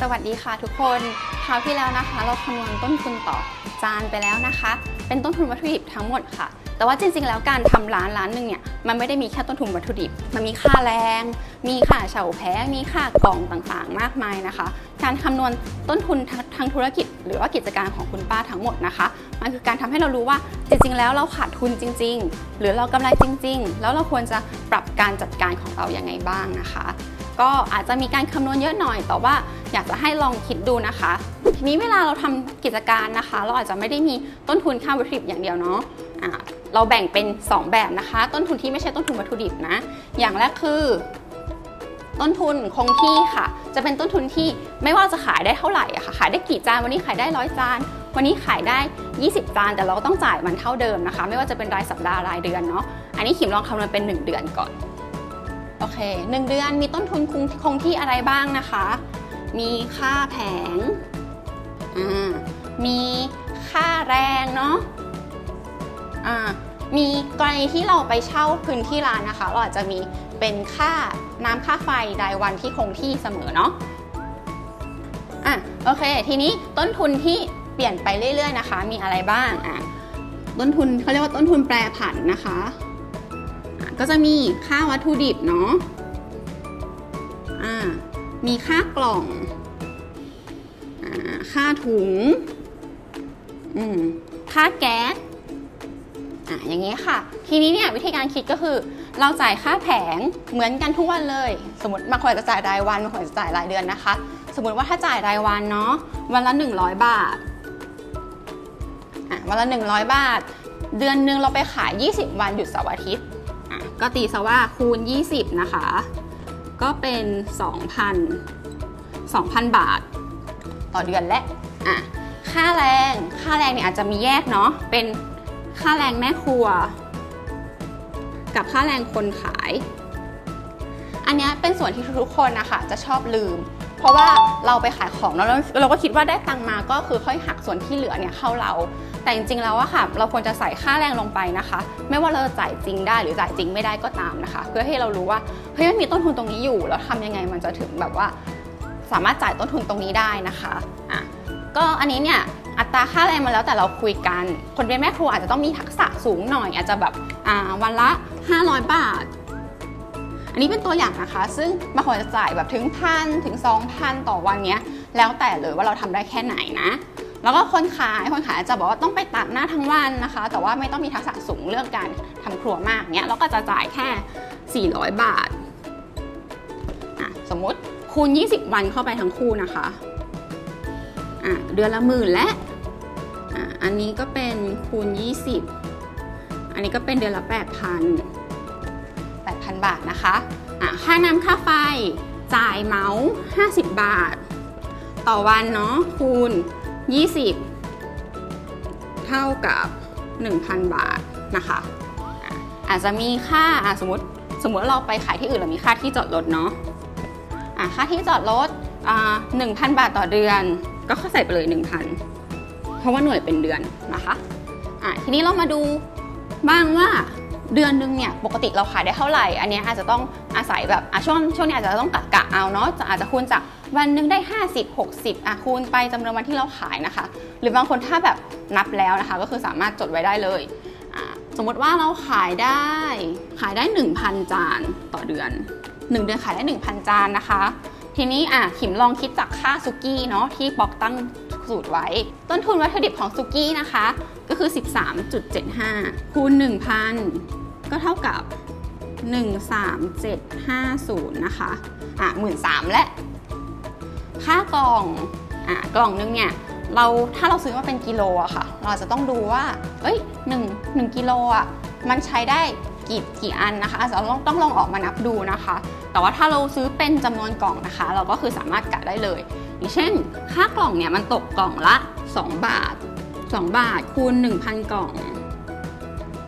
สวัสดีค่ะทุกคนคราวที่แล้วนะคะ เราคำนวณต้นทุนต่อจานไปแล้วนะคะ เป็นต้นทุนวัตถุดิบทั้งหมดค่ะ แต่ว่าจริงๆ แล้วการทำร้านร้านหนึ่งเนี่ยมันไม่ได้มีแค่ต้นทุนวัตถุดิบ มันมีค่าแรง มีค่าเช่าแผงมีค่ากล่องต่างๆ มากมายนะคะ การคำนวณต้นทุนทางทางธุรกิจ หรือว่ากิจการของคุณป้าทั้งหมดนะคะ มันคือการทำให้เรารู้ว่าจริงๆ แล้วเราขาดทุนจริง ๆ หรือเรากำไรจริง ๆ แล้วเราควรจะปรับการจัดการของเราอยังไงบ้างนะคะ ก็อาจจะมีการคำนวณเยอะหน่อย แต่ว่าอยากจะให้ลองคิดดูนะคะ ทีนี้เวลาเราทำกิจการนะคะ เราอาจจะไม่ได้มีต้นทุนค่าวัตถุดิบอย่างเดียวเนาะะเราแบ่งเป็น 2 แบบนะคะ ต้นทุนที่ไม่ใช่ต้นทุนวัตถุดิบนะ อย่างแรกคือต้นทุนคงที่ค่ะ จะเป็นต้นทุนที่ไม่ว่าจะขายได้เท่าไหร่อะค่ะ ขายได้กี่จานวันนี้ขายได้ร้อยจาน วันนี้ขายได้ 20 จาน แต่เราก็ต้องจ่ายมันเท่าเดิมนะคะ ไม่ว่าจะเป็นรายสัปดาห์รายเดือนเนาะ อันนี้ขิมลองคำนวณเป็น 1 เดือนก่อน โอเค1เดือนมีต้นทุนคงคงที่อะไรบ้างนะคะ มีค่าแผงอ่ามีค่าแรงเนาะอ่ามีกรณีที่เราไปเช่าพื้นที่ร้านนะคะ เราอาจจะมีเป็นค่าน้ำค่าไฟรายวันที่คงที่เสมอเนาะอะโอเค ทีนี้ต้นทุนที่เปลี่ยนไปเรื่อยๆนะคะ มีอะไรบ้างอะต้นทุนเขาเรียกว่าต้นทุนแปรผันนะคะ ก็จะมีค่าวัตถุดิบเนาะมีค่ากล่องอค่าถุง ค่าแก๊สออย่างนี้ค่ะ ทีนี้เนี่ยวิธีการคิดก็คือ เราจ่ายค่าแผงเหมือนกันทุกวันเลย สมมติบางคนจะจ่ายรายวันบางคนจะจ่ายรายเดือนนะคะ สมมติว่าถ้าจ่ายรายวันเนาะวันละ 100 บาทอะวันละ 100 บาท เดือนหนึ่งเราไปขาย 20 วันหยุดเสาร์อาทิตย์ อะก็ตีซะว่าคูณ 20 นะคะ ก็เป็น 2,000 2,000 บาท ต่อเดือนและอะค่าแรงค่าแรงเนี่ยอาจจะมีแยกเนาะเป็นค่าแรงแม่ครัว กับค่าแรงคนขาย อันนี้เป็นส่วนที่ทุกคนนะคะจะชอบลืม เพราะว่าเราไปขายของแล้วเราก็คิดว่าได้ตังมาก็คือค่อยหักส่วนที่เหลือเนี่ยเข้าเรา แต่จริงๆแล้วอะค่ะ เราควรจะใส่ค่าแรงลงไปนะคะ ไม่ว่าเราจะจ่ายจริงได้หรือจ่ายจริงไม่ได้ก็ตามนะคะ เพื่อให้เรารู้ว่าเฮ้ยมันมีต้นทุนตรงนี้อยู่ แล้วทำยังไงมันจะถึงแบบว่า สามารถจ่ายต้นทุนตรงนี้ได้นะคะอะก็อันนี้เนี่ยอัตราค่าแรงมาแล้วแต่เราคุยกัน คนเป็นแม่ครัวอาจจะต้องมีทักษะสูงหน่อย อาจจะแบบอ่าวันละ 500 บาท อันนี้เป็นตัวอย่างนะคะ ซึ่งบางคนจะจ่ายแบบถึงพันถึง 2,000 ต่อวันเนี้ยแล้วแต่เลยว่าเราทำได้แค่ไหนนะ แล้วก็คนขายคนขายจะบอกว่าต้องไปตัดหน้าทั้งวันนะคะ แต่ว่าไม่ต้องมีทักษะสูงเรื่องการทำครัวมากเนี้ยเราก็จะจ่ายแค่ 400 บาทอะสมมติคูณ 20 วันเข้าไปทั้งคู่นะคะอะเดือนละหมื่นและอะอันนี้ก็เป็นคูณ 20 อันนี้ก็เป็นเดือนละ 8,000 8,000 บาทนะคะอะค่าน้ำค่าไฟจ่ายเหมา50 บาท ต่อวันเนาะคูณ 20 เท่ากับ 1,000 บาทนะคะอะอาจจะมีค่าอะสมมติสมมติเราไปขายที่อื่นเรามีค่าที่จอดรถเนาะอะค่าที่จอดรถอ่า1,000บาทต่อเดือน ก็เข้าใส่ไปเลย 1,000 เพราะว่าหน่วยเป็นเดือนนะคะอะทีนี้เรามาดูบ้างว่า เดือนหนึงเนี่ยปกติเราขายได้เท่าไหร่ อันนี้อาจจะต้องอาศัยแบบอะช่วงช่วงนี้อาจจะต้องกะกะเอาเนาะจะอาจจะคูณจากวันหนึงได้ 50 60อะคูณไปจำนวนวันที่เราขายนะคะ หรือบางคนถ้าแบบนับแล้วนะคะ ก็คือสามารถจดไว้ได้เลย สมมติว่าเราขายได้ขายได้ 1,000 จานต่อเดือน 1 เดือนขายได้ 1,000 จานนะคะ ทีนี้อะขิมลองคิดจากค่าซุกี้เนาะที่ปอกตั้งสูตรไว้ ต้นทุนวัตถุดิบของซุกี้นะคะ ก็คือ 13.75 คูณ 1,000 ก็เท่ากับ 13750 นะคะ อะ13,000และ ค่ากล่อง อะกล่องนึงเนี่ย เราถ้าเราซื้อมาเป็นกิโลอะค่ะ เราจะต้องดูว่า เอ้ย1 1กิโลอะมันใช้ได้กี่กี่อันนะคะอาจจะต้องต้องลองออกมานับดูนะคะ แต่ว่าถ้าเราซื้อเป็นจำนวนกล่องนะคะ เราก็คือสามารถกะได้เลย อย่างเช่น ค่ากล่องเนี่ยมันตกกล่องละ 2 บาท 2 บาทคูณ 1,000 กล่อง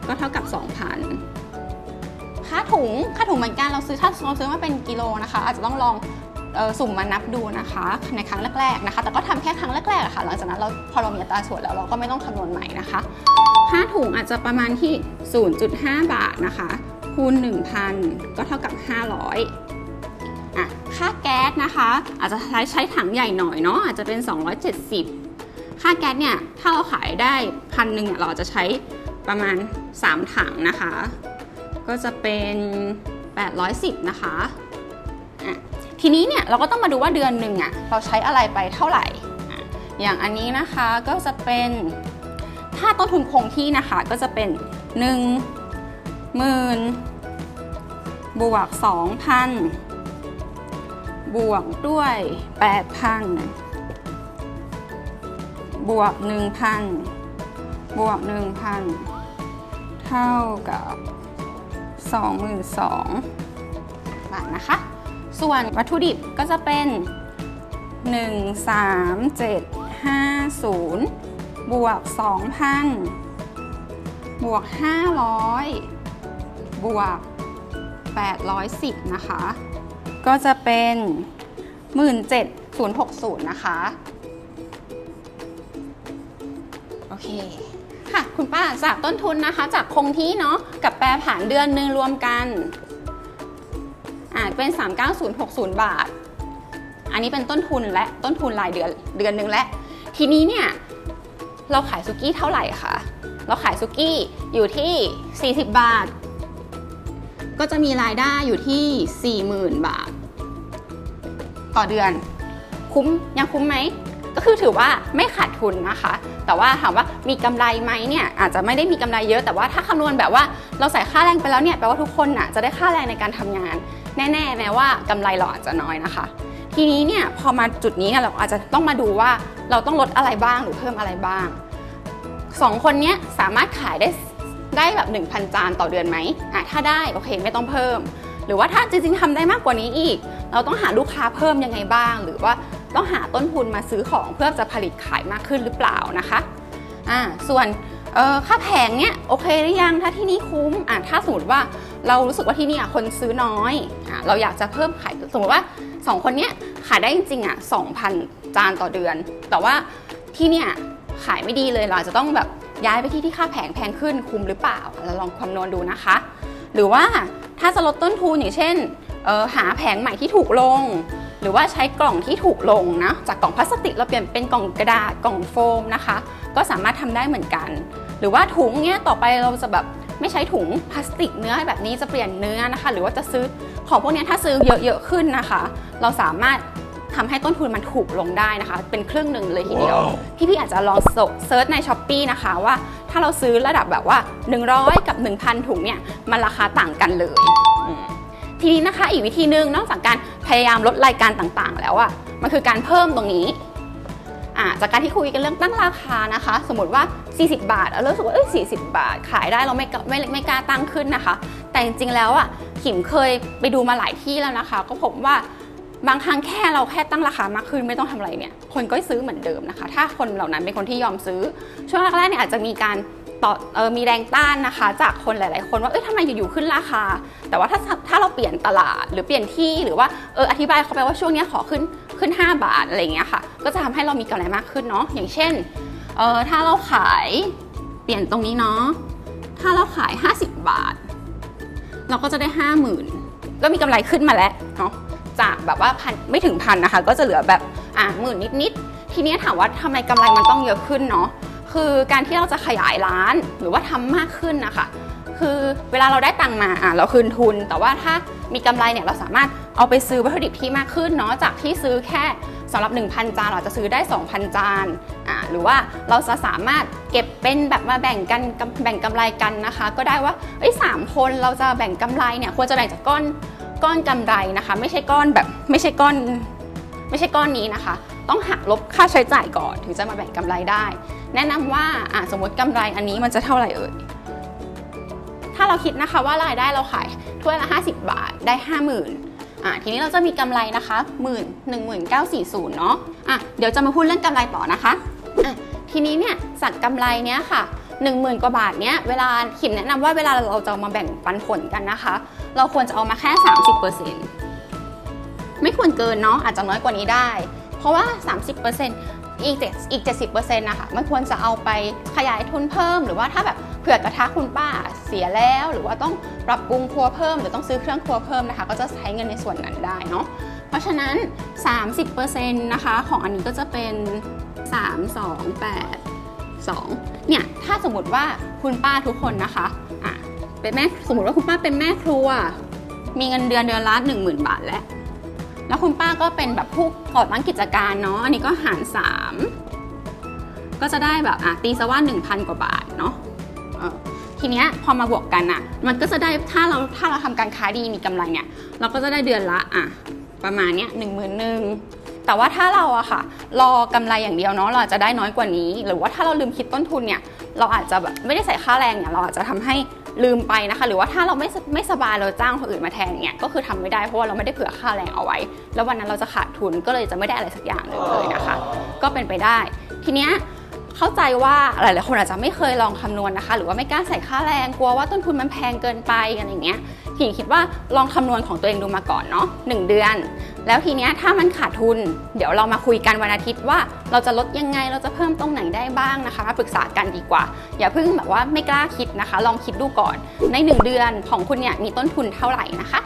ก็เท่ากับ 2,000 ค่าถุงค่าถุงเหมือนกันเราซื้อถ้าเราซื้อมาเป็นกิโลนะคะ อาจจะต้องลองออสุ่มมานับดูนะคะในครั้งแรกๆนะคะ แต่ก็ทำแค่ครั้งแรกๆค่ะ หลังจากนั้นเราพอเรามีอัตราส่วนแล้วเราก็ไม่ต้องคำนวณใหม่นะคะค่าถุงอาจจะประมาณที่ 0.5 บาทนะคะ คูณ 1,000 ก็เท่ากับ 500อะค่าแก๊สนะคะ อาจจะใช้ใช้ถังใหญ่หน่อยเนาะอาจจะเป็น 270 ค่าแก๊สเนี่ย ถ้าเราขายได้พันหนึ่งเนี่ยเราจะใช้ประมาณ 3 ถังนะคะ ก็จะเป็น 810 นะคะะทีนี้เนี่ยเราก็ต้องมาดูว่าเดือนหนึ่งอะเราใช้อะไรไปเท่าไหร่ อย่างอันนี้นะคะก็จะเป็นถ้าต้นทุนคงที่นะคะก็จะเป็น1หมื่นบวก 2,000 บวกด้วย 8,000 บวก 1,000 บวก 1,000 เท่ากับ 22,000 บาทนะคะ ส่วนวัตถุดิบก็จะเป็น 1 3 7 5 0 บวก 2,000 บวก 500 บวก 810 นะคะ ก็จะเป็น 17,060 นะคะ เค ค่ะ คุณป้าจากต้นทุนนะคะ จากคงที่เนาะกับแปรผันเดือนหนึ่งรวมกันอ่าเป็น 39060 บาท อันนี้เป็นต้นทุนและต้นทุนรายเดือนเดือนหนึ่งและ ทีนี้เนี่ยเราขายซุกี้เท่าไหร่คะเราขายซุกี้อยู่ที่ 40 บาท ก็จะมีรายได้อยู่ที่ 40,000 บาท ต่อเดือน คุ้มยังคุ้มไหมก็คือถือว่าไม่ขาดทุนนะคะ แต่ว่าถามว่ามีกำไรไหมเนี่ยอาจจะไม่ได้มีกำไรเยอะแต่ว่าถ้าคำนวณแบบว่าเราใส่ค่าแรงไปแล้วเนี่ยแปลว่าทุกคนน่ะจะได้ค่าแรงในการทำงาน แน่ๆแม้ว่ากำไรเราอาจจะน้อยนะคะ ทีนี้เนี่ยพอมาจุดนี้เนี่ยเราอาจจะต้องมาดูว่าเราต้องลดอะไรบ้างหรือเพิ่มอะไรบ้างสองคนเนี้ยสามารถขายได้ได้แบบ 1,000 จานต่อเดือนไหมอะถ้าได้โอเคไม่ต้องเพิ่ม หรือว่าถ้าจริงๆทำได้มากกว่านี้อีก เราต้องหาลูกค้าเพิ่มยังไงบ้าง หรือว่า ต้องหาต้นทุนมาซื้อของเพื่อจะผลิตขายมากขึ้นหรือเปล่านะคะอ่าส่วนค่าแผงเนี่ยโอเคหรือยังถ้าที่นี่คุ้มอะถ้าสมมติว่าเรารู้สึกว่าที่นี่คนซื้อน้อยอะเราอยากจะเพิ่มขายสมมติว่าสองคนเนี้ยขายได้จริงๆอะ2,000 จานต่อเดือน แต่ว่าที่เนี่ยขายไม่ดีเลยเราจะต้องแบบย้ายไปที่ที่ค่าแผงแพงขึ้นคุ้มหรือเปล่าเราลองคำนวณดูนะคะ หรือว่าถ้าจะลดต้นทุนอย่างเช่นหาแผงใหม่ที่ถูกลง หรือว่าใช้กล่องที่ถูกลงนะจากกล่องพลาสติกเราเปลี่ยนเป็นกล่องกระดาษกล่องโฟมนะคะ ก็สามารถทำได้เหมือนกัน หรือว่าถุงเนี้ยต่อไปเราจะแบบไม่ใช้ถุงพลาสติกเนื้อแบบนี้จะเปลี่ยนเนื้อนะคะ หรือว่าจะซื้อของพวกเนี้ยถ้าซื้อเยอะๆขึ้นนะคะ เราสามารถทำให้ต้นทุนมันถูกลงได้นะคะ เป็นครึ่งหนึ่งเลยทีเดียว พี่ๆอาจจะลองเซิร์ชในช้อปปีนะคะว่าถ้าเราซื้อระดับแบบว่า 100 กับ 1,000 ถุงเนี่ยมันราคาต่างกันเลยอืมทีนี้นะคะอีกวิธีหนึ่งนอกจากการ พยายามลดรายการต่างๆ แล้วอะมันคือการเพิ่มตรงนี้อ่าจากการที่คุยกันเรื่องตั้งราคานะคะ สมมติว่า 40 บาทเรารู้สึกว่าเอ้ย40 บาท ขายได้เราไม่ไม่ไม่กล้าตั้งขึ้นนะคะ แต่จริงๆแล้วอะขิมเคยไปดูมาหลายที่แล้วนะคะ ก็พบว่า บางครั้งแค่เราแค่ตั้งราคามากขึ้นไม่ต้องทำอะไรเนี่ย คนก็ซื้อเหมือนเดิมนะคะ ถ้าคนเหล่านั้นเป็นคนที่ยอมซื้อ ช่วงแรกๆเนี่ยอาจจะมีการต่อเออมีแรงต้านนะคะ จากคนหลาย ๆ คนว่าเอ้ยทำไมอยู่ ๆ ขึ้นราคา แต่ว่าถ้าถ้าเราเปลี่ยนตลาดหรือเปลี่ยนที่หรือว่าเอออธิบายเขาไปว่าช่วงนี้ขอขึ้นขึ้น 5 บาทอะไรเงี้ยค่ะ ก็จะทำให้เรามีกำไรมากขึ้นเนาะอย่างเช่นเออถ้าเราขายเปลี่ยนตรงนี้เนาะถ้าเราขาย 50 บาท เราก็จะได้ 50,000ก็มีกำไรขึ้นมาแล้วเนาะ จากแบบว่าพันไม่ถึงพันนะคะ ก็จะเหลือแบบอะหมื่นนิดๆทีนี้ถามว่าทำไมกำไรมันต้องเยอะขึ้นเนาะคือการที่เราจะขยายร้านหรือว่าทำมากขึ้นนะคะ คือเวลาเราได้ตังมาอะเราคืนทุน แต่ว่าถ้ามีกำไรเนี่ยเราสามารถเอาไปซื้อวัตถุดิบที่มากขึ้นเนาะจากที่ซื้อแค่สำหรับ 1,000 จานเราจะซื้อได้ 2,000 จานอ่าหรือว่าเราจะสามารถเก็บเป็นแบบมาแบ่งกันแบ่งกำไรกันนะคะ ก็ได้ว่าเอ้สามคนเราจะแบ่งกำไรเนี่ยควรจะแบ่งจากก้อน ก้อนกำไรนะคะ ไม่ใช่ก้อนแบบไม่ใช่ก้อน ไม่ใช่ก้อนนี้นะคะ ต้องหักลบค่าใช้จ่ายก่อนถึงจะมาแบ่งกำไรได้ แนะนำว่าอะสมมติกำไรอันนี้มันจะเท่าไหร่เอ่ยถ้าเราคิดนะคะว่ารายได้เราขายถ้วยละ 50 บาทได้ 50,000อะทีนี้เราจะมีกำไรนะคะหมื่นหนึ่งหมื่นเก้าสี่ศูนย์เนาะอะเดี๋ยวจะมาพูดเรื่องกำไรต่อนะคะอะทีนี้เนี่ยจากกำไรเนี้ยค่ะ 10,000 กว่าบาทเนี้ยเวลาขิมแนะนำว่าเวลาเราจะามาแบ่งปันผลกันนะคะ เราควรจะเอามาแค่ 30%ไม่ควรเกินเนาะอาจจะน้อยกว่านี้ได้ เพราะว่า 30%อีก7อีก70%นะคะมันควรจะเอาไปขยายทุนเพิ่ม หรือว่าถ้าแบบเผื่อกระทะคุณป้าเสียแล้ว หรือว่าต้องปรับปรุงครัวเพิ่ม หรือต้องซื้อเครื่องครัวเพิ่มนะคะ ก็จะใช้เงินในส่วนนั้นได้เนาะเพราะฉะนั้น 30%นะคะ ของอันนี้ก็จะเป็น 3 2 8 2เนี่ยถ้าสมมติว่าคุณป้าทุกคนนะคะอะเป็นแม่สมมติว่าคุณป้าเป็นแม่ครัว มีเงินเดือนเดือนละ10,000 บาทแล้ว แล้วคุณป้าก็เป็นแบบผู้ก่อตั้งกิจการเนาะอันนี้ก็หาร 3 ก็จะได้แบบอะตีซะว่า 1,000 กว่าบาทเนาะทีเนี้ยพอมาบวกกันอะ มันก็จะได้ถ้าเราถ้าเราทำการค้าดีมีกำไรเนี่ย เราก็จะได้เดือนละอะประมาณเนี้ยหนึ่งหมื่นหนึ่ง แต่ว่าถ้าเราอะค่ะ รอกำไรอย่างเดียวเนาะเราจะได้น้อยกว่านี้ หรือว่าถ้าเราลืมคิดต้นทุนเนี่ยเราอาจจะแบบไม่ได้ใส่ค่าแรงเนี่ยเราอาจจะทำให้ลืมไปนะคะ หรือว่าถ้าเราไม่ไม่สบายเราจ้างคนอื่นมาแทนเนี่ยก็คือทำไม่ได้เพราะว่าเราไม่ได้เผื่อค่าแรงเอาไว้ แล้ววันนั้นเราจะขาดทุนก็เลยจะไม่ได้อะไรสักอย่างเลยนะคะ ก็เป็นไปได้ ทีเนี้ย เข้าใจว่าหลายๆคนอาจจะไม่เคยลองคำนวณนะคะ หรือว่าไม่กล้าใส่ค่าแรงกลัวว่าต้นทุนมันแพงเกินไปอะไรอย่างเงี้ยทีคิดว่าลองคำนวณของตัวเองดูมาก่อนเนาะหนึ่งเดือน แล้วทีเนี้ยถ้ามันขาดทุน เดี๋ยวเรามาคุยกันวันอาทิตย์ว่าเราจะลดยังไงเราจะเพิ่มตรงไหนได้บ้างนะคะมาปรึกษากันดีกว่า อย่าเพิ่งแบบว่าไม่กล้าคิดนะคะ ลองคิดดูก่อนในหนึ่งเดือนของคุณเนี่ยมีต้นทุนเท่าไหร่นะคะ